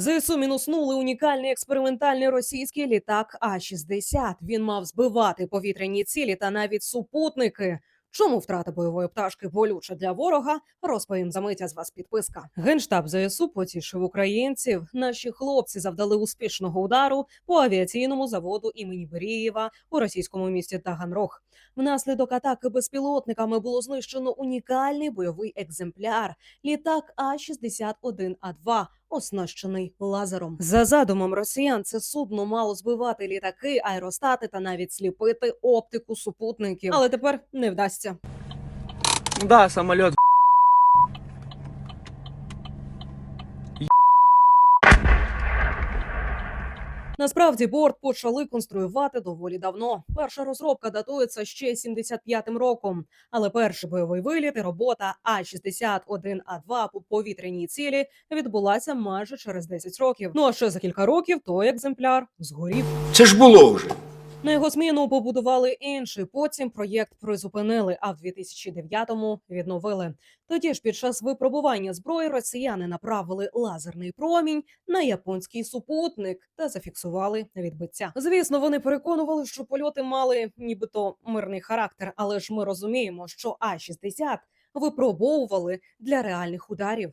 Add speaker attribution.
Speaker 1: ЗСУ мінуснули унікальний експериментальний російський літак А-60. Він мав збивати повітряні цілі та навіть супутники. Чому втрата бойової пташки болюча для ворога? Розповім за миття з вас підписка. Генштаб ЗСУ потішив українців. Наші хлопці завдали успішного удару по авіаційному заводу імені Берієва у російському місті Таганрог. Внаслідок атаки безпілотниками було знищено унікальний бойовий екземпляр літак А-61А2, оснащений лазером. За задумом росіян, це судно мало збивати літаки, аеростати та навіть сліпити оптику супутників. Але тепер не вдасться.
Speaker 2: Да, самолет.
Speaker 1: Насправді борт почали конструювати доволі давно. Перша розробка датується ще 75-м роком. Але перший бойовий виліт і робота А-61А2 по повітряній цілі відбулася майже через 10 років. Ну а ще за кілька років той екземпляр згорів.
Speaker 3: Це ж було вже.
Speaker 1: На його зміну побудували інший. Потім проєкт призупинили, а в 2009-му відновили. Тоді ж під час випробування зброї росіяни направили лазерний промінь на японський супутник та зафіксували відбиття. Звісно, вони переконували, що польоти мали нібито мирний характер, але ж ми розуміємо, що А-60 випробовували для реальних ударів.